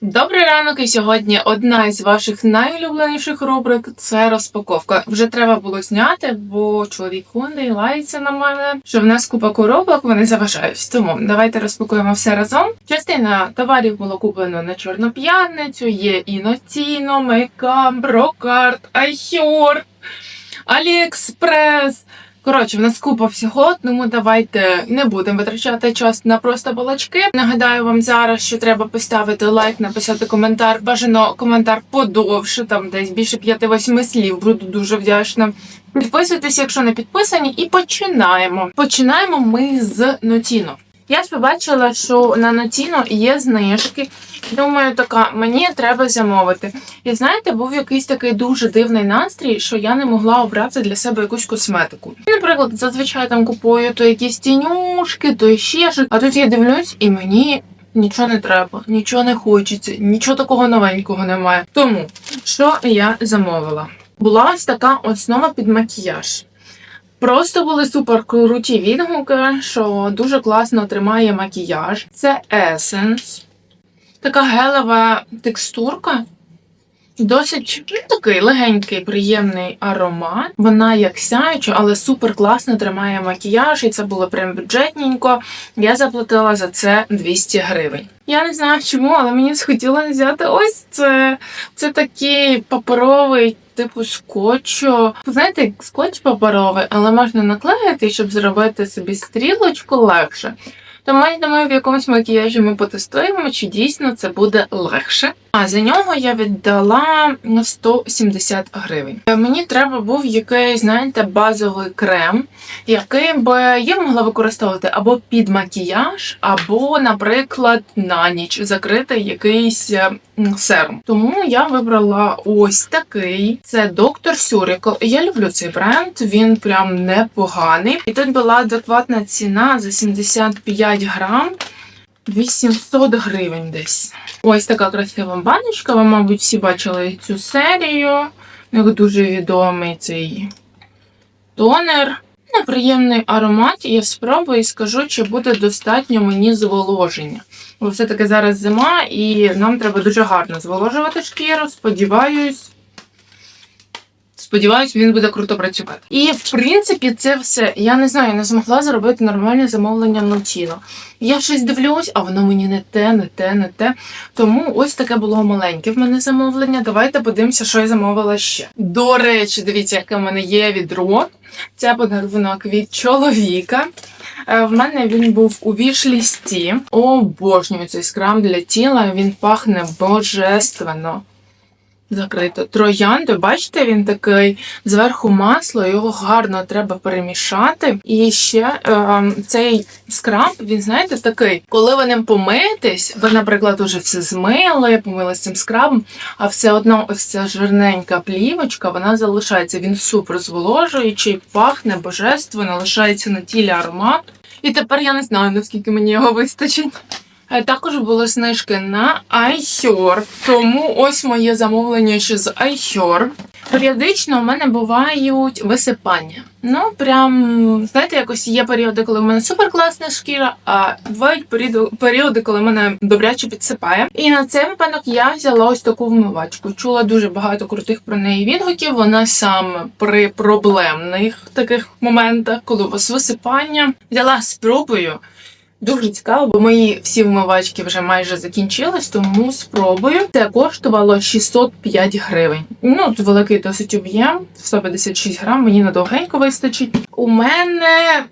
Добрий ранок, і сьогодні одна із ваших найулюбленіших рубрик це розпаковка. Вже треба було зняти, бо чоловік Хонди лається на мене, що в нас купа коробок, вони заважають. Тому давайте розпакуємо все разом. Частина товарів було куплено на Чорну п'ятницю. Є Іноціно, Мейкам, Брокарт, Айхьор, Аліекспрес. Коротше, в нас купа всього, тому давайте не будемо витрачати час на просто балачки. Нагадаю вам зараз, що треба поставити лайк, написати коментар. Бажано коментар подовше, там десь більше 5-8 слів. Буду дуже вдячна. Підписуйтесь, якщо не підписані, і починаємо. Починаємо ми з Нотіно. Я ж побачила, що на Нотіно є знижки. Думаю, така мені треба замовити. І знаєте, був якийсь такий дуже дивний настрій, що я не могла обрати для себе якусь косметику. Наприклад, зазвичай там купую то якісь тінюшки, то ще щось. А тут я дивлюсь, і мені нічого не треба, нічого не хочеться, нічого такого новенького немає. Тому що я замовила? Була ось така основа під макіяж. Просто були супер круті відгуки, що дуже класно тримає макіяж. Це Essence. Така гелева текстурка. Досить такий легенький, приємний аромат. Вона як сяюча, але супер класно тримає макіяж, і це було прям бюджетненько. Я заплатила за це 200 гривень. Я не знаю чому, але мені схотілося взяти ось це. Це такий паперовий. Типу скотчу. Знаєте, скотч паперовий, але можна наклеїти, щоб зробити собі стрілочку легше. Тому я думаю, в якомусь макіяжі ми потестуємо, чи дійсно це буде легше. А за нього я віддала 170 гривень. Е, Мені треба був якийсь, знаєте, базовий крем, який би я могла використовувати або під макіяж, або, наприклад, на ніч закрити якийсь е, серум. Тому я вибрала ось такий. Це Dr. Surical. Я люблю цей бренд, він прям непоганий. І тут була адекватна ціна за 75 грам. 800 гривень десь. Ось така красива баночка. Ви, мабуть, всі бачили цю серію. У них дуже відомий цей тонер. Неприємний аромат. Я спробую і скажу, чи буде достатньо мені зволоження. Бо все-таки зараз зима, і нам треба дуже гарно зволожувати шкіру. Сподіваюсь. Сподіваюсь, він буде круто працювати. І в принципі, це все. Я не знаю, не змогла зробити нормальне замовлення в Нотіно. Я щось дивлюсь, а воно мені не те, не те, не те. Тому ось таке було маленьке в мене замовлення. Давайте подивимося, що я замовила ще. До речі, дивіться, яке в мене є відро. Це подарунок від чоловіка. Е, В мене він був у вішлісті. Обожнюю цей скрам для тіла. Він пахне божественно. Закрито. Троянди, бачите, він такий зверху масло, його гарно треба перемішати. І ще е, цей скраб, він знаєте, такий, коли ви ним помиєтесь, ви, наприклад, уже все змили, помили цим скрабом, а все одно ось ця жирненька плівочка, вона залишається. Він супер зволожуючий, пахне божественно, лишається на тілі аромат. І тепер я не знаю, наскільки мені його вистачить. Також були знижки на iHer, тому ось моє замовлення ще з iHer. Періодично у мене бувають висипання. Ну, прям, знаєте, якось є періоди, коли в мене супер класна шкіра, а бувають періоди, коли мене добряче підсипає. І на цей випадок я взяла ось таку вмивачку. Чула дуже багато крутих про неї відгуків. Вона саме при проблемних таких моментах, коли у вас висипання, взяла спробую. Дуже цікаво, бо мої всі вмивачки вже майже закінчились, тому спробую. Це коштувало 605 гривень. Ну, великий досить об'єм, 156 грам, мені надовгенько вистачить. У мене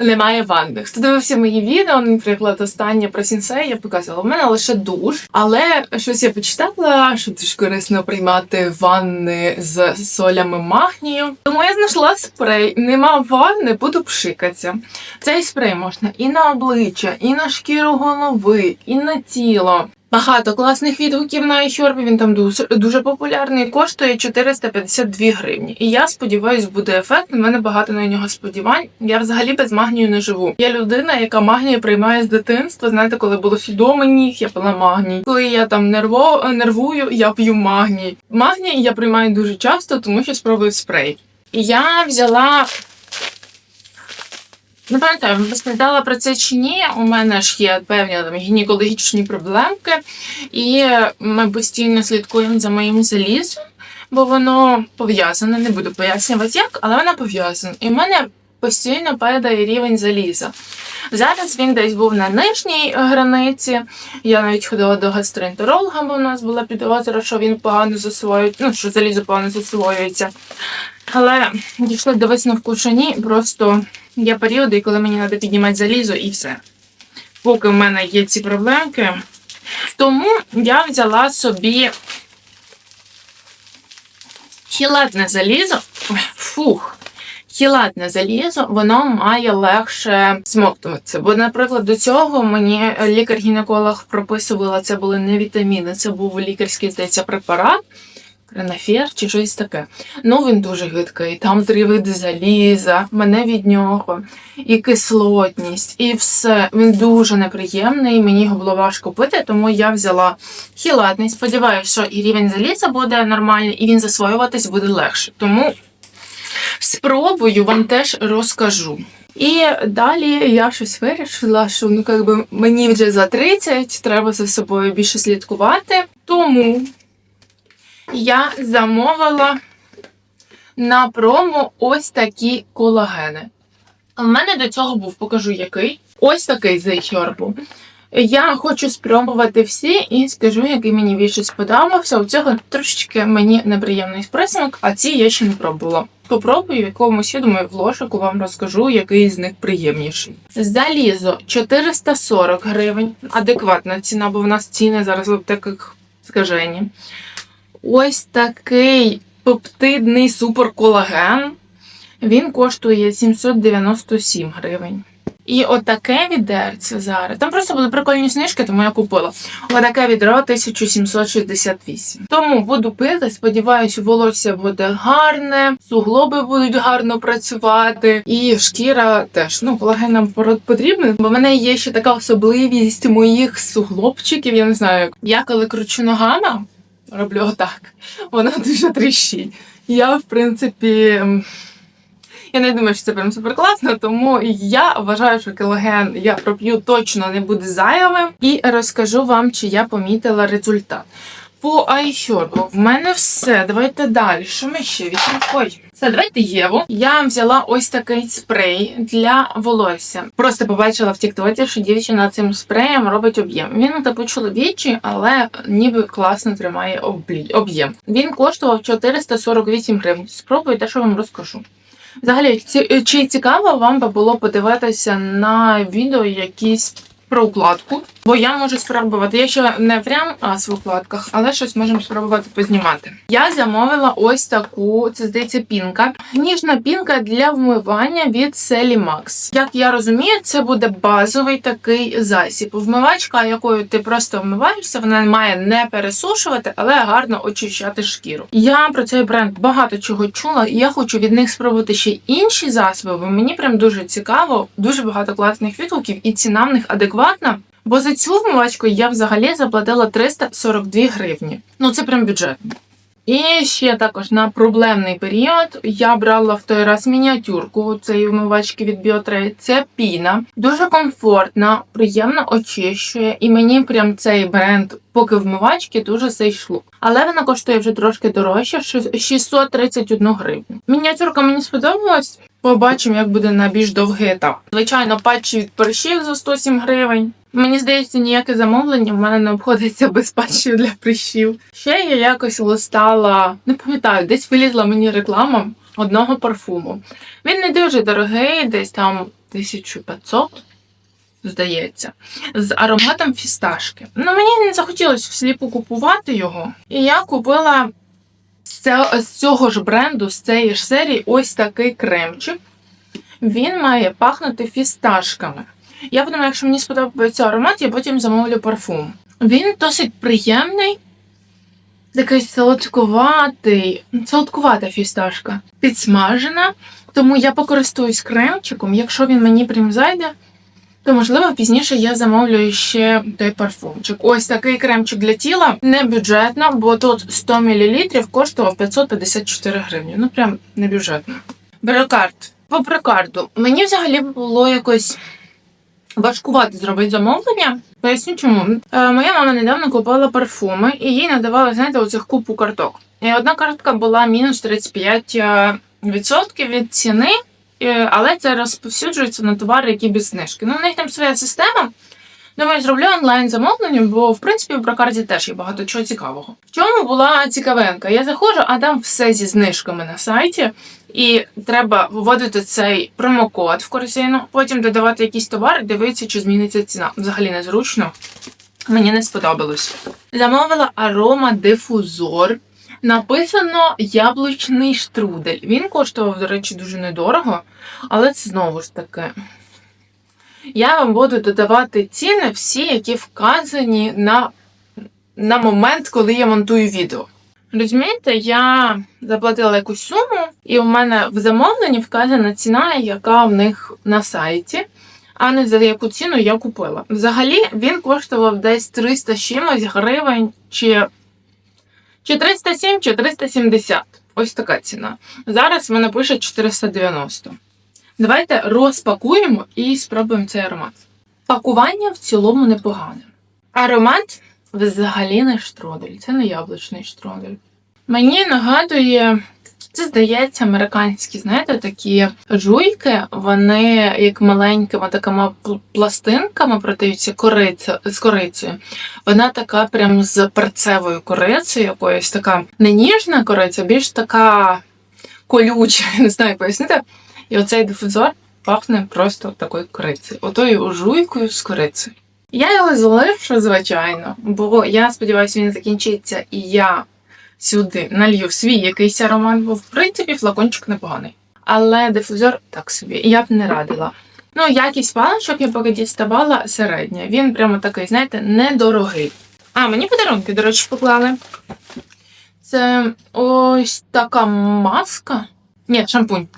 немає ванни. Хто дивився мої відео, наприклад, останнє про сінсей, я показувала, у мене лише душ, але щось я почитала, що дуже корисно приймати ванни з солями магнію. Тому я знайшла спрей. Нема ванни, буду пшикатися. Цей спрей можна і на обличчя, і на шкіру голови, і на тіло. Багато класних відгуків на iHerb, він там дуже, дуже популярний, коштує 452 гривні. І я сподіваюся, буде ефект. У мене багато на нього сподівань. Я взагалі без магнію не живу. Я людина, яка магнію приймає з дитинства. Знаєте, коли було судоми ніг, я пила магній. Коли я там нерво, нервую, я п'ю магній. Магній я приймаю дуже часто, тому що спробую спрей. І я взяла Не пам'ятаю, розповідала про це чи ні. У мене ж є певні там гінекологічні проблемки, і ми постійно слідкуємо за моїм залізом, бо воно пов'язане. Не буду пояснювати як, але воно пов'язане. І в мене постійно падає рівень заліза. Зараз він десь був на нижній границі. Я навіть ходила до гастроентеролога, бо у нас була підозра, що він погано засвоюється, ну що залізо погано засвоюється. Але дійшла до висновку, що ні, просто є періоди, коли мені треба піднімати залізо і все. Поки в мене є ці проблемки. Тому я взяла собі хілатне залізо. Фух. Хілатне залізо, воно має легше смоктуватися. Бо, наприклад, до цього мені лікар-гінеколог прописувала, це були не вітаміни, це був лікарський, здається, препарат. Кренафер чи щось таке. Ну він дуже гидкий. Там три види заліза, мене від нього, і кислотність, і все. Він дуже неприємний. Мені його було важко пити, тому я взяла хілатний. Сподіваюся, що і рівень заліза буде нормальний, і він засвоюватись буде легше. Тому спробую вам теж розкажу. І далі я щось вирішила, що ну якби мені вже за 30, треба за собою більше слідкувати. Тому я замовила на промо ось такі колагени. У мене до цього був, покажу який. Ось такий з Herb. Я хочу спробувати всі і скажу, який мені більше сподобався. У цього трошечки мені неприємний присмак, а ці я ще не пробувала. Попробую в якомусь, я думаю, в ложику вам розкажу, який з них приємніший. Залізо 440 гривень. Адекватна ціна, бо в нас ціни зараз в аптеках скажені. Ось такий пептидний суперколаген. Він коштує 797 гривень. І отаке відерце зараз. Там просто були прикольні знижки, тому я купила. Отаке відро 1768. Тому буду пити. Сподіваюся, волосся буде гарне, суглоби будуть гарно працювати, і шкіра теж. Ну, колаген нам потрібен, бо в мене є ще така особливість моїх суглобчиків. Я не знаю, як я коли кручу ногами, роблю отак. Вона дуже тріщить. Я, в принципі. я не думаю, що це прям супер класно, тому я вважаю, що келоген я проп'ю точно не буде зайвим. І розкажу вам, чи я помітила результат. По iHerb в мене все. Давайте далі. Що ми ще? Ой, це давайте Єву. Я взяла ось такий спрей для волосся. Просто побачила в Тіктоці, що дівчина цим спреєм робить об'єм. Він типу чоловічий, але ніби класно тримає об'єм. Він коштував 448 гривень. Спробую те, що вам розкажу. Взагалі, чи цікаво вам би було подивитися на відео якісь про укладку? Бо я можу спробувати. Я ще не прям ас в укладках, але щось можемо спробувати познімати. Я замовила ось таку, це здається, пінка. Ніжна пінка для вмивання від Селі Max. Як я розумію, це буде базовий такий засіб. Вмивачка, якою ти просто вмиваєшся, вона має не пересушувати, але гарно очищати шкіру. Я про цей бренд багато чого чула, і я хочу від них спробувати ще інші засоби. бо Мені прям дуже цікаво, дуже багато класних відгуків, і ціна в них адекватна. Бо за цю вмивачку я взагалі заплатила 342 гривні. Ну це прям бюджетно. І ще також на проблемний період я брала в той раз мініатюрку цієї вмивачки від Biotrade. Це піна, дуже комфортна, приємно очищує, і мені прям цей бренд, поки вмивачки, дуже зайшло. Але вона коштує вже трошки дорожче, 631 гривню. Мініатюрка мені сподобалась. Побачимо, як буде на більш довгий етап. Звичайно, патчі від прищів за 107 гривень. Мені здається, ніяке замовлення в мене не обходиться без патчів для прищів. Ще я якось листала, не пам'ятаю, десь вилізла мені реклама одного парфуму. Він не дуже дорогий, десь там 1500, здається, з ароматом фісташки. Ну мені не захотілося всліпу купувати його. І я купила з цього, ж бренду, з цієї ж серії, ось такий кремчик. Він має пахнути фісташками. Я подумала, якщо мені сподобається аромат, я потім замовлю парфум. Він досить приємний, такий солодкуватий, солодкувата фісташка, підсмажена. Тому я покористуюсь кремчиком. Якщо він мені прям зайде, то можливо пізніше я замовлю ще той парфумчик. Ось такий кремчик для тіла не бюджетно, бо тут 100 мл коштував 554 гривні. Ну прям не бюджетно. Берокарт По прикарду. Мені взагалі було якось важкувати зробити замовлення. Поясню чому. Е, моя мама недавно купила парфуми і їй надавали, знаєте, оцих купу карток. І одна картка була мінус 35% е, від ціни, але це розповсюджується на товари, які без знижки. Ну, у них там своя система. Думаю, зроблю онлайн замовлення, бо в принципі в прокарді теж є багато чого цікавого. В чому була цікавинка? Я заходжу, а там все зі знижками на сайті, і треба вводити цей промокод в корзину, потім додавати якийсь товар, дивитися, чи зміниться ціна. Взагалі незручно. Мені не сподобалось. Замовила арома дифузор. Написано яблучний штрудель. Він коштував, до речі, дуже недорого, але це знову ж таки. Я вам буду додавати ціни всі, які вказані на, на момент, коли я монтую відео. Розумієте, я заплатила якусь суму, і в мене в замовленні вказана ціна, яка в них на сайті, а не за яку ціну я купила. Взагалі він коштував десь 300 чимось гривень, чи, чи 307, чи 370. Ось така ціна. Зараз мене пише 490. Давайте розпакуємо і спробуємо цей аромат. Пакування в цілому непогане. Аромат взагалі не штродель, це не яблучний штродель. Мені нагадує, це здається, американські, знаєте, такі жуйки, вони як маленькими такими пластинками продаються кориця, з корицею. Вона така прям з перцевою корицею, якоюсь така не ніжна кориця, більш така колюча, не знаю пояснити. І оцей дифузор пахне просто такою корицею, отою жуйкою з корицею. Я його залишу, звичайно, бо я сподіваюся, він закінчиться, і я сюди налью свій якийсь аромат, бо в принципі флакончик непоганий. Але дифузор так собі, я б не радила. Ну, якість паличок я поки діставала середня. Він прямо такий, знаєте, недорогий. А, мені подарунки, до речі, поклали. Це ось така маска. Ні, шампунь.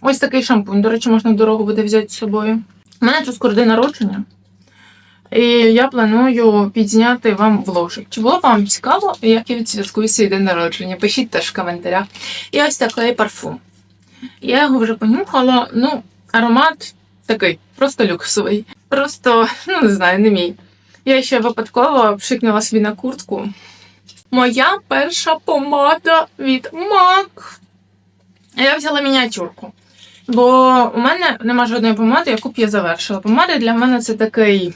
Ось такий шампунь. До речі, можна в дорогу буде взяти з собою. У мене тут скоро день народження. І я планую підзняти вам вложик. Чи було вам цікаво, як я відсвяткую свій день народження? Пишіть теж в коментарях. І ось такий парфум. Я його вже понюхала. Ну, аромат такий, просто люксовий. Просто, ну не знаю, не мій. Я ще випадково пшикнула собі на куртку. Моя перша помада від MAC. Я взяла мініатюрку. Бо у мене нема жодної помади, яку б я завершила. Помада для мене це такий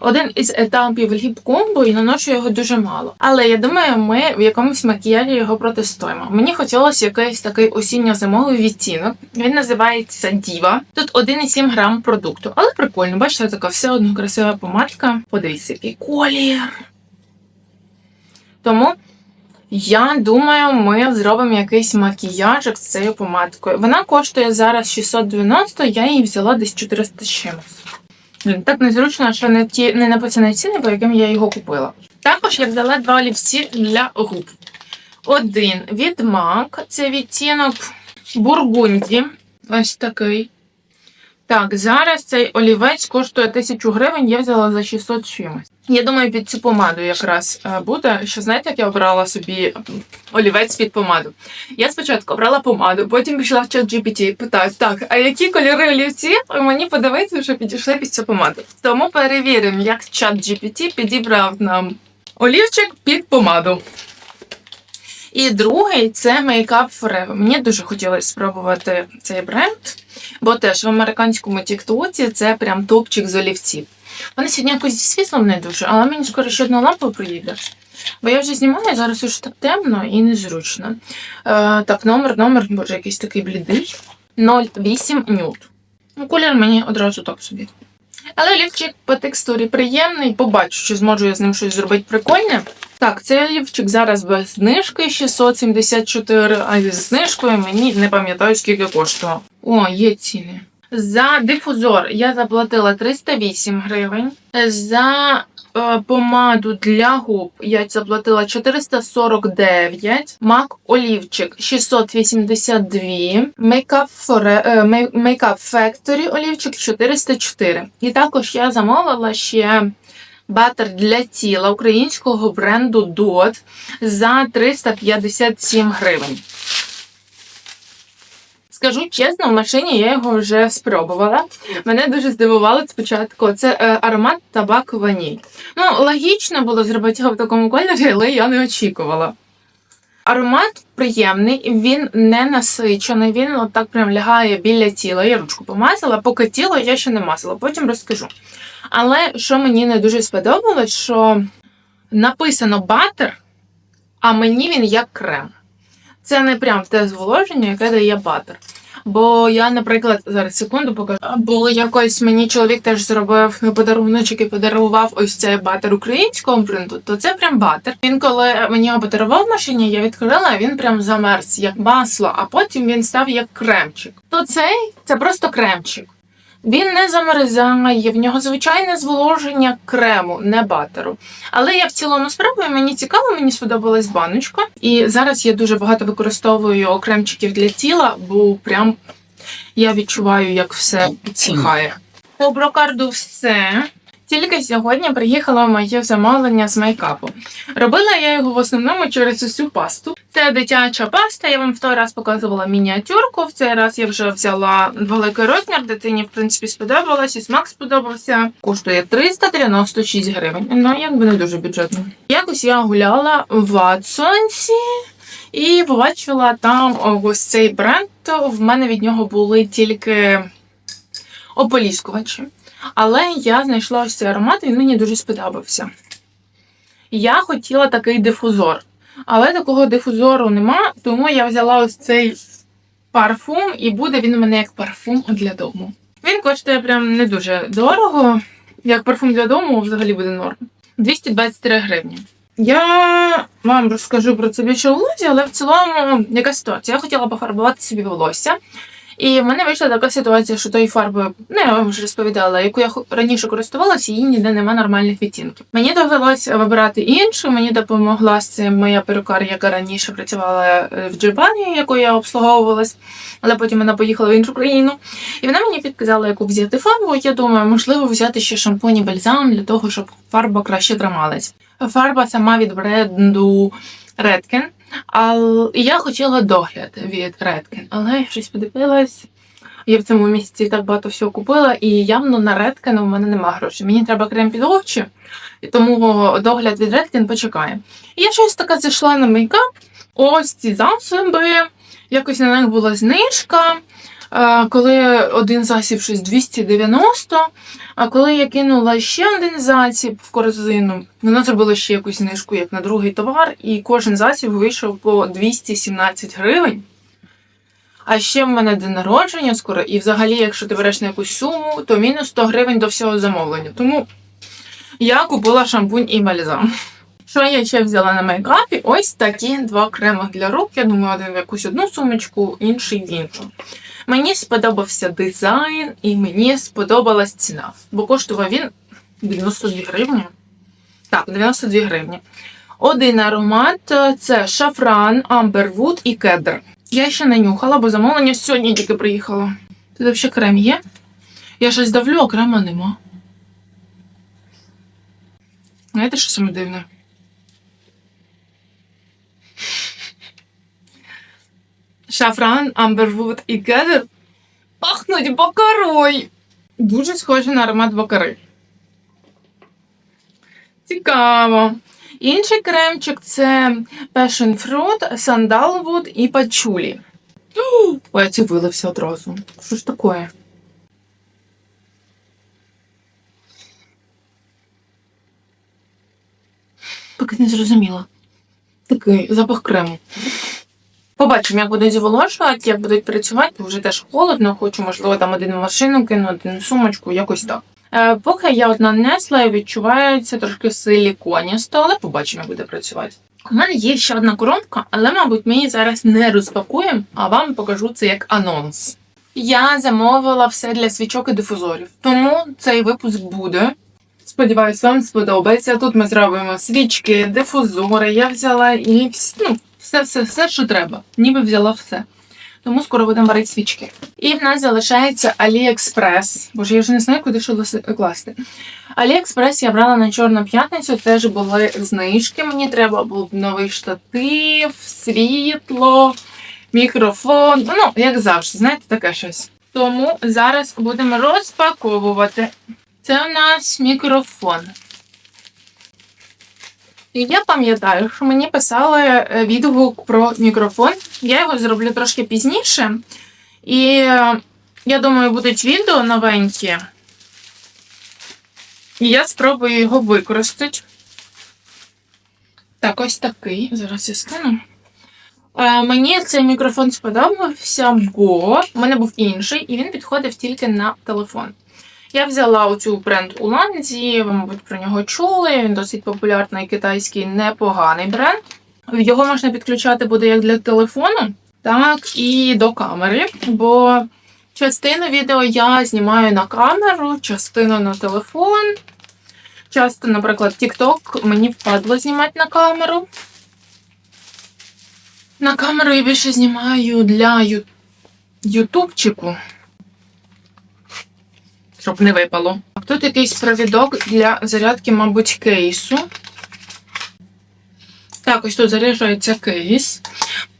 один із етапів ліп-комбо і наношу його дуже мало. Але я думаю, ми в якомусь макіяжі його протестуємо. Мені хотілося якийсь такий осінньо-зимовий відтінок. Він називається Діва. Тут 1,7 грам продукту. Але прикольно, бачите, така все одно красива помадка. Подивіться, який колір. Тому я думаю, ми зробимо якийсь макіяжик з цією помадкою. Вона коштує зараз 690, я її взяла десь 400 з чимось. Так незручно, що не ті не написані ціни, по яким я його купила. Також я взяла два олівці для губ. Один від MAC, це відтінок Бургунді. Ось такий. Так, зараз цей олівець коштує 1000 гривень, я взяла за 600 чимось. Я думаю, під цю помаду якраз е, буде. Що знаєте, як я обрала собі олівець під помаду? Я спочатку обрала помаду, потім пішла в чат GPT, питаю, так, а які кольори олівці мені подивитися, що підійшли під цю помаду. Тому перевіримо, як чат GPT підібрав нам олівчик під помаду. І другий це Makeup Forever. Мені дуже хотілося спробувати цей бренд, бо теж в американському тіктоці це прям топчик з олівців. Вони сьогодні якось зі світлом не дуже, але мені скоро ще одна лампа приїде. Бо я вже знімаю, зараз уже так темно і незручно. Е, так, номер, номер, боже, якийсь такий блідий. 08 нюд. Ну, колір мені одразу так собі. Але олівчик по текстурі приємний, побачу, чи зможу я з ним щось зробити прикольне. Так, цей олівчик зараз без знижки 674, а зі знижкою мені не пам'ятаю, скільки коштував. О, є ціни. За дифузор я заплатила 308 гривень. За е, помаду для губ я заплатила 449. Мак олівчик 682. Makeup, Factory олівчик 404. І також я замовила ще батер для тіла українського бренду DOT за 357 гривень. Скажу чесно, в машині я його вже спробувала. Мене дуже здивувало спочатку. Це е, аромат табак ваніль. Ну, логічно було зробити його в такому кольорі, але я не очікувала. Аромат приємний, він не насичений, він отак прям лягає біля тіла. Я ручку помазала, поки тіло я ще не мазала, потім розкажу. Але що мені не дуже сподобалось, що написано батер, а мені він як крем. Це не прям те зволоження, яке дає батер. Бо я, наприклад, зараз секунду покажу. Бо якось мені чоловік теж зробив подаруночок і подарував ось цей батер українського принту, то це прям батер. Він коли мені його подарував в машині, я відкрила, він прям замерз як масло, а потім він став як кремчик. То цей це просто кремчик. Він не замерзає, в нього звичайне зволоження крему, не батеру. Але я в цілому спробую, мені цікаво, мені сподобалась баночка. І зараз я дуже багато використовую кремчиків для тіла, бо прям я відчуваю, як все підсихає. По брокарду все. Тільки сьогодні приїхало моє замовлення з мейкапу. Робила я його в основному через усю пасту. Це дитяча паста. Я вам в той раз показувала мініатюрку. В цей раз я вже взяла великий розмір. Дитині, в принципі, сподобалось, і смак сподобався. Коштує 396 гривень. Ну, якби не дуже бюджетно. Якось я гуляла в Ватсонсі і побачила там ось цей бренд. В мене від нього були тільки ополіскувачі. Але я знайшла ось цей аромат, він мені дуже сподобався. Я хотіла такий дифузор, але такого дифузору нема, тому я взяла ось цей парфум, і буде він у мене як парфум для дому. Він коштує прям не дуже дорого. Як парфум для дому взагалі буде норм. 223 гривні. Я вам розкажу про це більше у влозі, але в цілому яка ситуація? Я хотіла пофарбувати собі волосся. І в мене вийшла така ситуація, що тої фарбою, ну я вам вже розповідала, яку я раніше користувалася, її ніде нема нормальних відтінків. Мені довелося вибирати іншу. Мені допомогла з цим моя перукар, яка раніше працювала е, в Джербані, якою я обслуговувалась, але потім вона поїхала в іншу країну. І вона мені підказала, яку взяти фарбу. Я думаю, можливо, взяти ще шампунь і бальзам для того, щоб фарба краще трималась. Фарба сама від бренду Redken. Але я хотіла догляд від Redken, але я щось подивилась. Я в цьому місяці так багато всього купила, і явно на Redken у мене нема грошей. Мені треба крем під очі, і тому догляд від Redken почекає. І я щось така зайшла на мейкап. Ось ці засоби. Якось на них була знижка. Коли один засіб щось 290, а коли я кинула ще один засіб в корзину, вона зробила ще якусь знижку, як на другий товар, і кожен засіб вийшов по 217 гривень. А ще в мене день народження скоро, і взагалі, якщо ти береш на якусь суму, то мінус 100 гривень до всього замовлення. Тому я купила шампунь і бальзам. Що я ще взяла на мейкапі? Ось такі два креми для рук. Я думаю, один в якусь одну сумочку, інший в іншу. Мені сподобався дизайн і мені сподобалась ціна, бо коштував він 92 гривні. Так, 92 гривні. Один аромат е, це шафран, амбервуд і кедр. Я ще не нюхала, бо замовлення сьогодні тільки приїхало. Тут взагалі крем є? Я щось давлю, а крема нема. Знаєте, що саме дивне? Шафран, амбервуд і кедр пахнуть бакарой. Дуже схоже на аромат бакари. Цікаво. Інший кремчик це Passion Fruit, Sandalwood і Пачулі. Ой, це вилився одразу. Що ж таке? Поки не зрозуміла. Такий запах крему. Побачимо, як будуть зволожувати, як будуть працювати, вже теж холодно, хочу, можливо, там один машину кину, один сумочку, якось так. Е, поки я от нанесла і відчувається трошки силіконісто, але побачимо, як буде працювати. У мене є ще одна коробка, але, мабуть, ми її зараз не розпакуємо, а вам покажу це як анонс. Я замовила все для свічок і дифузорів, тому цей випуск буде. Сподіваюсь, вам сподобається. Тут ми зробимо свічки, дифузори. Я взяла і вс- ну, все, все, все, що треба. Ніби взяла все. Тому скоро будемо варити свічки. І в нас залишається AliExpress. Боже, я вже не знаю, куди що класти. AliExpress я брала на Чорну п'ятницю, теж були знижки. Мені треба був новий штатив, світло. мікрофон. Ну, як завжди, знаєте, таке щось. Тому зараз будемо розпаковувати. Це у нас мікрофон. Я пам'ятаю, що мені писали е, відгук про мікрофон. Я його зроблю трошки пізніше. І е, я думаю, будуть відео новенькі. І я спробую його використати. Так, ось такий. Зараз я скину. Е, мені цей мікрофон сподобався, бо в мене був інший, і він підходив тільки на телефон. Я взяла оцю бренд Уланзі, ви, мабуть, про нього чули. Він досить популярний китайський непоганий бренд. Його можна підключати буде як для телефону, так і до камери. Бо частину відео я знімаю на камеру, частину на телефон. Часто, наприклад, TikTok мені впадло знімати на камеру. На камеру я більше знімаю для ютубчику. Щоб не випало. Тут якийсь провідок для зарядки, мабуть, кейсу. Так, ось тут заряджається кейс.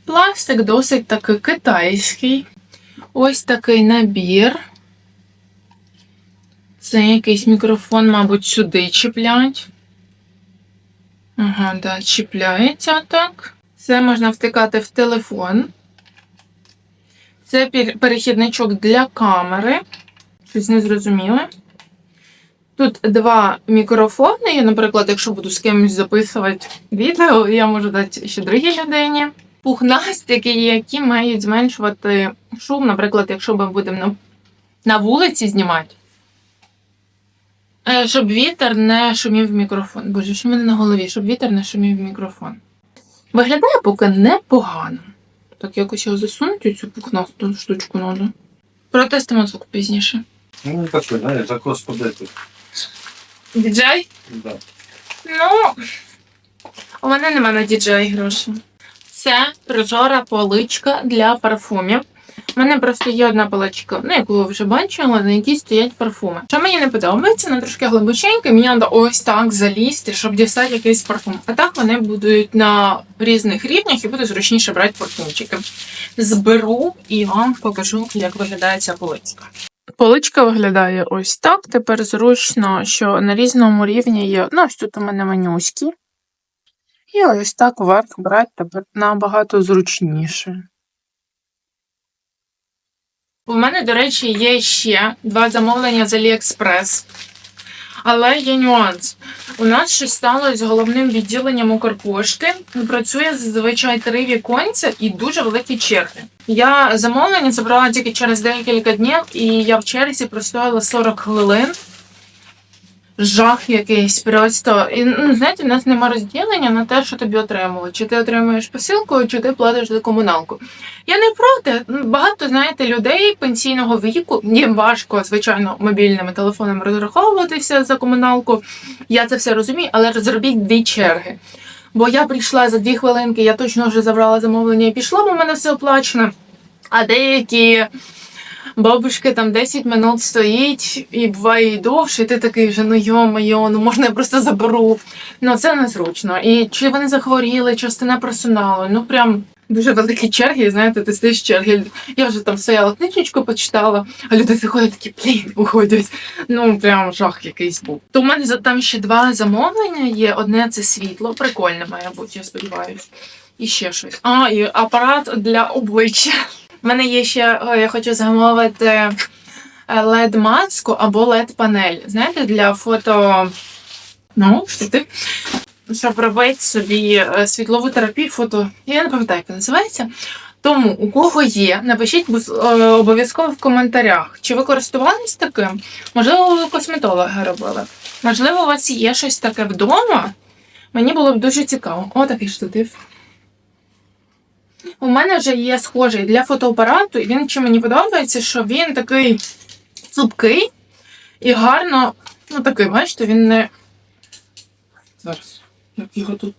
Пластик досить таки китайський. Ось такий набір. Це якийсь мікрофон, мабуть, сюди чіплять. Ага, да, чіпляється так. Це можна втикати в телефон. Це перехідничок для камери. Щось не зрозуміле. Тут два мікрофони. Я, наприклад, якщо буду з кимось записувати відео, я можу дати ще другій людині. Пухнастики, які мають зменшувати шум, наприклад, якщо ми будемо на, на вулиці знімати. Е, Щоб вітер не шумів в мікрофон. Боже, що в мене на голові, щоб вітер не шумів в мікрофон. Виглядає поки непогано. Так якось його засунути у цю пухнасту штучку треба. Протестимо звук пізніше. Ну, так, знаєш, так розподати. Діджей? Да. Ну, у мене нема на діджей грошей. Це прозора поличка для парфумів. У мене просто є одна поличка, ну, яку ви вже бачили, на якій стоять парфуми. Що мені не подобається, вона трошки глибоченька, мені треба ось так залізти, щоб дістати якийсь парфум. А так вони будуть на різних рівнях і буде зручніше брати парфумчики. Зберу і вам покажу, як виглядає ця поличка. Поличка виглядає ось так. Тепер зручно, що на різному рівні є. Ну, ось тут у мене менюські. І ось так вверх брати тепер набагато зручніше. У мене, до речі, є ще два замовлення з AliExpress. Але є нюанс. У нас щось стало з головним відділенням Укрпошти. Працює зазвичай три віконця і дуже великі черги. Я замовлення забрала тільки через декілька днів, і я в черзі простояла 40 хвилин. Жах якийсь просто. І, ну, знаєте, в нас нема розділення на те, що тобі отримали. Чи ти отримуєш посилку, чи ти платиш за комуналку. Я не проти. Багато, знаєте, людей пенсійного віку, їм важко, звичайно, мобільними телефонами розраховуватися за комуналку. Я це все розумію, але зробіть дві черги. Бо я прийшла за дві хвилинки, я точно вже забрала замовлення і пішла, бо в мене все оплачено. А деякі бабушки там 10 минут стоїть і буває і довше, і ти такий вже, ну йо-моє, ну можна я просто заберу. Ну це незручно. І чи вони захворіли, частина персоналу, ну прям. Дуже великі черги, знаєте, ти стоїш черги. Я вже там стояла книжечку почитала, а люди заходять такі, блін, уходять. Ну, прям жах якийсь був. То в мене там ще два замовлення є. Одне це світло, прикольне має бути, я сподіваюся. І ще щось. А, і апарат для обличчя. У мене є ще, я хочу замовити LED-маску або LED-панель. Знаєте, для фото. Ну, що ти? Щоб робити собі е, світлову терапію, фото. Я не пам'ятаю, як називається. Тому, у кого є, напишіть е, обов'язково в коментарях, чи ви користувались таким? Можливо, ви косметологи робили. Можливо, у вас є щось таке вдома. Мені було б дуже цікаво. О, такий штатив. У мене вже є схожий для фотоапарату, і він чим мені подобається, що він такий цупкий і гарно. Ну, такий, бачите, він не. Зараз. Як його тут.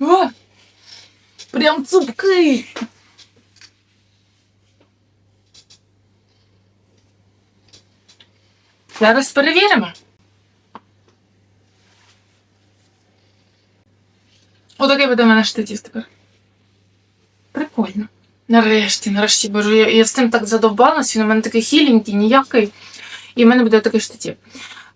О! Прям цупкий. Зараз перевіримо. Отакий буде у мене штатів тепер. прикольно. Нарешті, нарешті, боже, я, я з цим так задовбалась, він у мене такий хіленький, ніякий, і в мене буде такий штатів.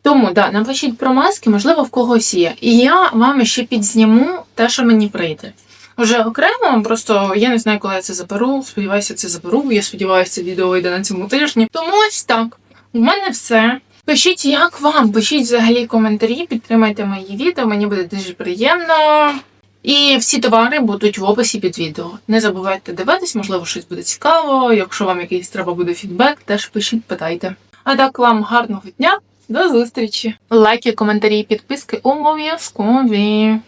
Тому, да, напишіть про маски, можливо, в когось є. І я вам ще підзніму те, що мені прийде. Уже окремо, просто я не знаю, коли я це заберу. Сподіваюся, це заберу. Я сподіваюся, це відео вийде на цьому тижні. Тому ось так. У мене все. Пишіть, як вам, пишіть взагалі коментарі, підтримайте мої відео, мені буде дуже приємно. І всі товари будуть в описі під відео. Не забувайте дивитись, можливо, щось буде цікаво. Якщо вам якийсь треба буде фідбек, теж пишіть, питайте. А так вам гарного дня, до зустрічі! Лайки, коментарі, підписки обов'язкові.